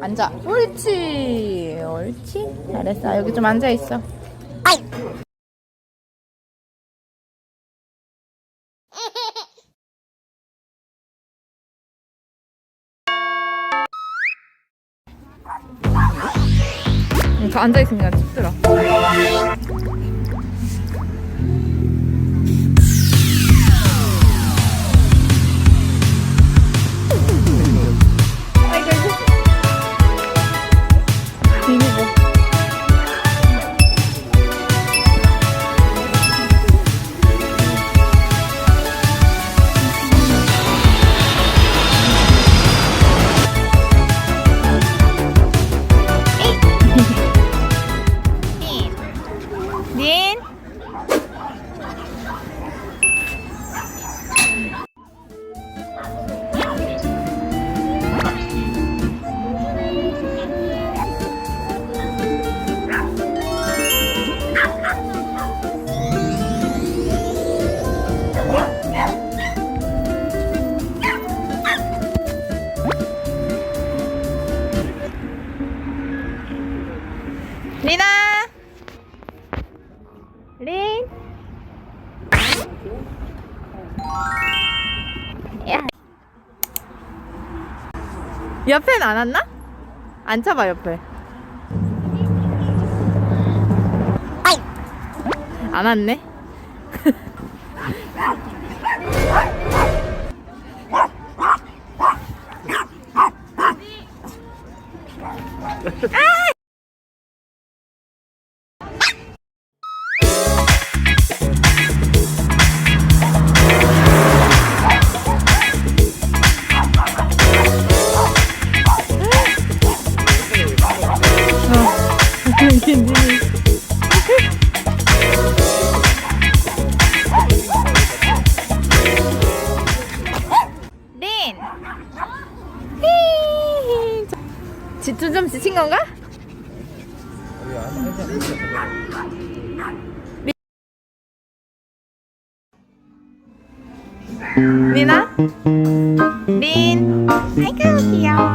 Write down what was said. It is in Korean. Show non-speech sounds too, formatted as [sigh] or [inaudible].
앉아. 옳지. 옳지. 잘했어. 여기 좀 앉아 있어. [laughs] 앉아 있으니까 춥더라. 리나. 린. 야. 옆에는 안 왔나? 앉혀봐 옆에. 안 왔네. [laughs] 린. 지투 좀 지친 건가? 리나? 린. 아이고 귀여워.